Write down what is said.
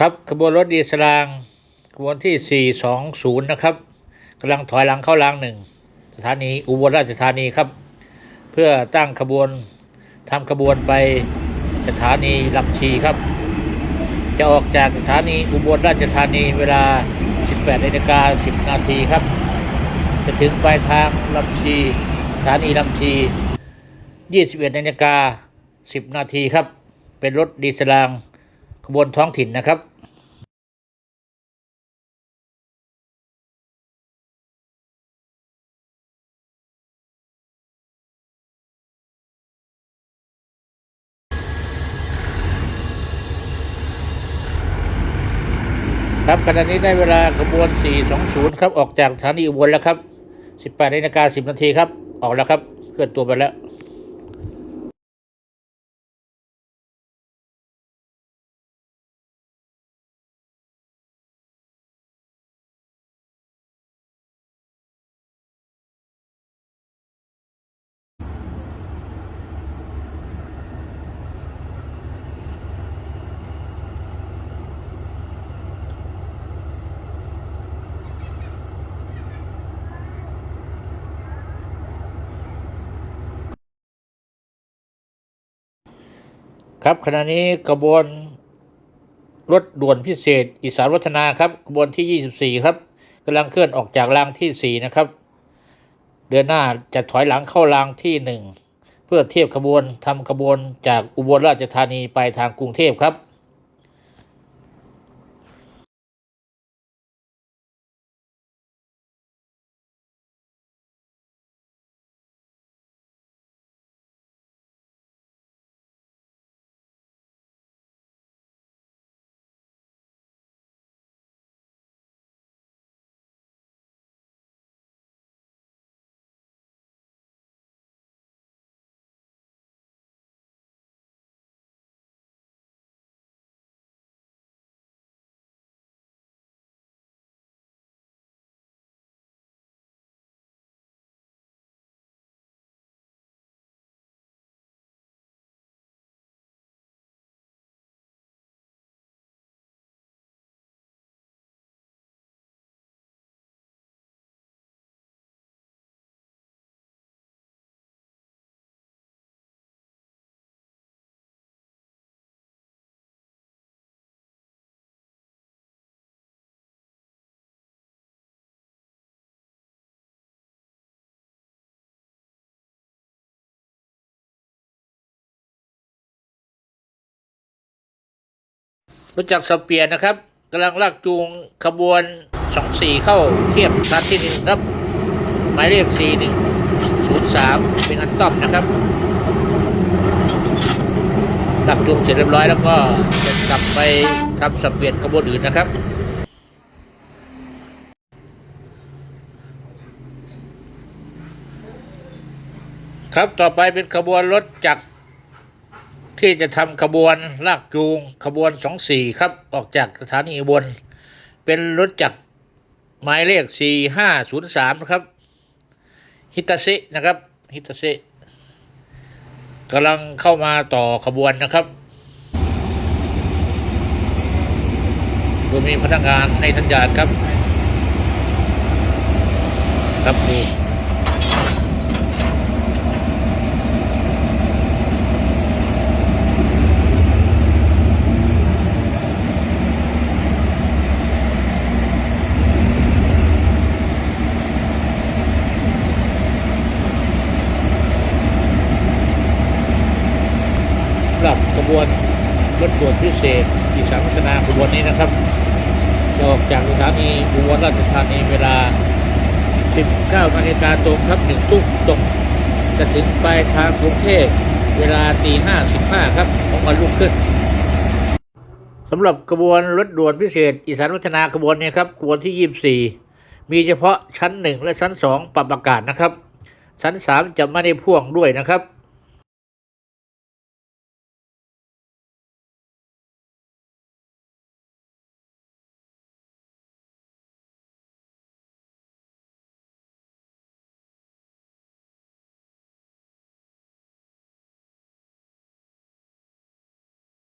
ครับขบวนรถดีเซลางขบวนที่ 420 นะครับกำลังถอยหลังเข้ารางหนึ่งสถานีอุบลราชธานีครับ เพื่อตั้งขบวนทำขบวนไปสถานีลำชีครับ จะออกจากสถานีอุบลราชธานีเวลา 18นาฬิกา10 นาทีครับ จะถึงปลายทางลำชีสถานีลำชี 21นาฬิกา10 นาทีครับ เป็นรถดีเซลางขบวนท้องถิ่นนะครับ ครับขณะนี้ได้เวลาขบวน 420 ครับ ออกจากสถานีอุบลแล้วครับ 18นาฬิกา10 นาทีครับ ออกแล้วครับ เคลื่อนตัวไปแล้ว ครับขณะนี้กระบวนรถด่วนพิเศษ อีสานวัฒนาครับกระบวนที่ 24 ครับกำลังเคลื่อนออกจากรางที่ 4 นะครับ เดือนหน้าจะถอยหลังเข้ารางที่ 1 เพื่อเทียบขบวนทำขบวนจากอุบลราชธานีไปทางกรุงเทพครับ รู้จักสเปียร์นะครับกำลังลากจูงขบวน 24 เข้าเทียบคันที่หนึ่งครับ หมายเลข 4103 เป็นอันต้อมนะครับลากจูงเสร็จเรียบร้อยแล้วก็จะกลับไปทำสเปียร์ขบวนอื่นนะครับครับ ต่อไปเป็นขบวนรถจาก ที่จะทำขบวนลากจูงขบวนสองสี่ครับ ออกจากสถานีบลเป็นรถจักรหมายเลขสี่ห้าศูนย์สามนะครับ ฮิตาเซนะครับ ฮิตาเซกำลังเข้ามาต่อขบวนนะครับโดยมีพนักงานให้สัญญาณครับ ครับดู หรับขบวนรถด่วนพิเศษอีสานพัฒนาขบวนนี้นะครับจะออกจากสถานีอุบลราชธานีเวลา 19นาฬิกาตรงครับหนึ่งทุ่มตรงจะถึงปลายทางกรุงเทพเวลาตีห้าสิบห้าครับของวันรุ่งขึ้นสำหรับขบวนรถด่วนพิเศษ อีสานพัฒนาขบวนนี้ครับขบวนที่ 24 มีเฉพาะชั้น 1 และชั้น 2 ปรับอากาศนะครับ ชั้น 3 จะไม่ได้พ่วงด้วยนะครับ